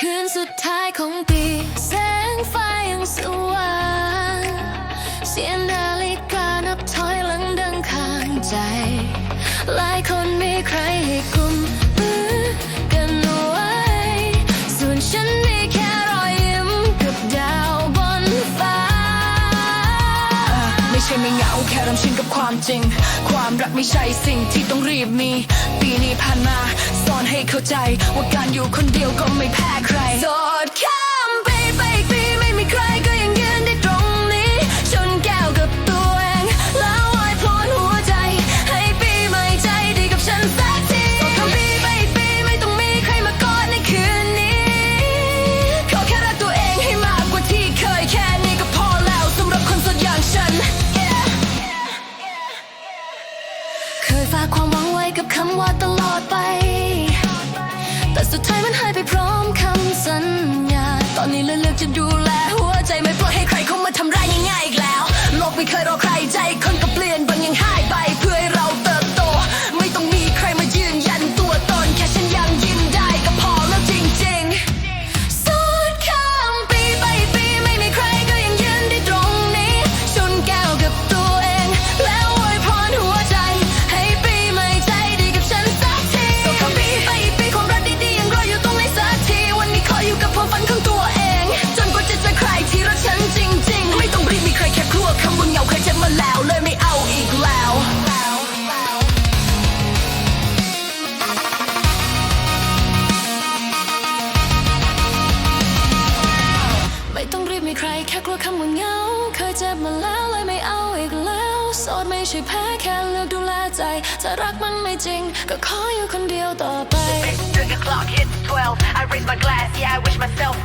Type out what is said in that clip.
คืนสุดท้ายของปี แสงไฟยังสว่างเสียงนาฬิกานับถอยหลังดังข้างใจ หลายคนมีใคร ไม่เหงาแค่รำชินกับความจริง ความรักไม่ใช่สิ่งที่ต้องรีบมี ปีนี้ผ่านมาสอนให้เข้าใจ ว่าการอยู่คนเดียวก็ไม่แพ้ใคร โสดข้ามไปไปปีไม่มีใคร ช่แพ้แค่เลือกดูแลใจ จะรักมันไม่จริง the clock hits 12 I raise my glass yeah I wish myself